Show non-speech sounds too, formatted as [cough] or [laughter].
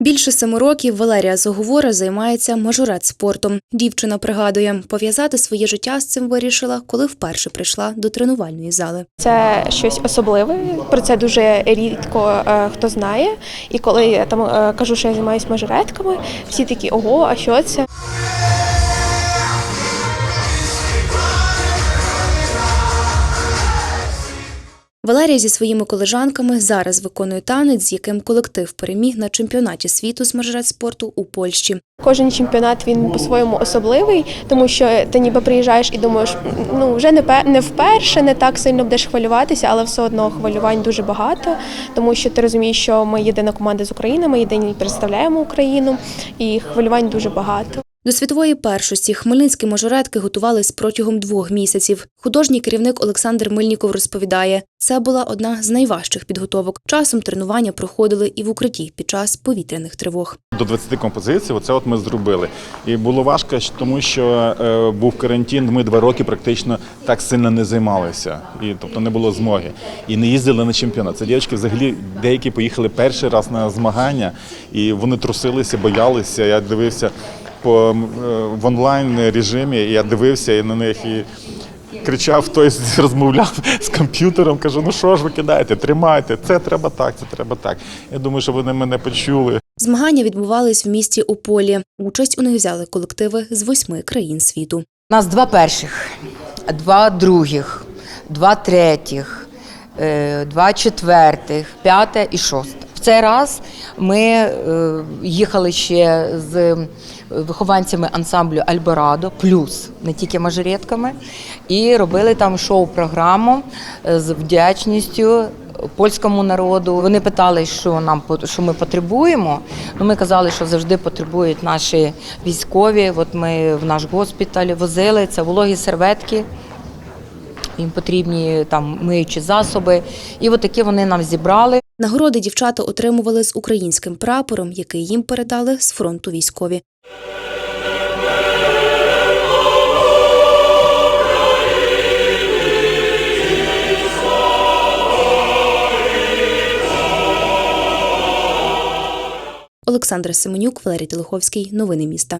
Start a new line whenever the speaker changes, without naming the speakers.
Більше семи років Валерія Заговора займається мажорет спортом. Дівчина пригадує, пов'язати своє життя з цим вирішила, коли вперше прийшла до тренувальної зали.
Це щось особливе. Про це дуже рідко е, хто знає. І коли я там е, кажу, що я займаюся мажоретками, всі такі ого, а що це?
Валерія зі своїми колежанками зараз виконує танець, з яким колектив переміг на чемпіонаті світу з мажорет спорту у Польщі.
Кожен чемпіонат він по-своєму особливий, тому що ти ніби приїжджаєш і думаєш, ну вже не не вперше, не так сильно будеш хвилюватися, але все одно хвилювань дуже багато, тому що ти розумієш, що ми єдина команда з України, ми єдині представляємо Україну, і хвилювань дуже багато.
До світової першості хмельницькі мажоретки готувались протягом двох місяців. Художній керівник Олександр Мильніков розповідає, це була одна з найважчих підготовок. Часом тренування проходили і в укритті під час повітряних тривог.
До 20 композицій, оце от ми зробили. І було важко, тому що е, був карантин, ми два роки практично так сильно не займалися. І, тобто не було змоги. І не їздили на чемпіонат. Це дівчатки взагалі деякі поїхали перший раз на змагання, і вони трусилися, боялися. Я дивився по е, в онлайн режимі, і я дивився і на них і. Кричав хтось, [laughs] розмовляв з комп'ютером, кажу, ну що ж ви кидаєте, тримайте, це треба так, це треба так. Я думаю, що вони мене почули.
Змагання відбувались в місті Ополі. Участь у них взяли колективи з восьми країн світу.
У нас два перших, два других, два третіх, е, два четвертих, п'яте і шосте. В цей раз ми е, їхали ще з вихованцями ансамблю Альборадо, плюс не тільки мажоретками, і робили там шоу-програму е, з вдячністю польському народу. Вони питали, що нам що ми потребуємо. Ну, ми казали, що завжди потребують наші військові. От ми в наш госпіталь возили це вологі серветки. Їм потрібні там миючі засоби. І такі вони нам зібрали.
Нагороди дівчата отримували з українським прапором, який їм передали з фронту військові. Олександра Семенюк, Валерій Телеховський. Новини міста.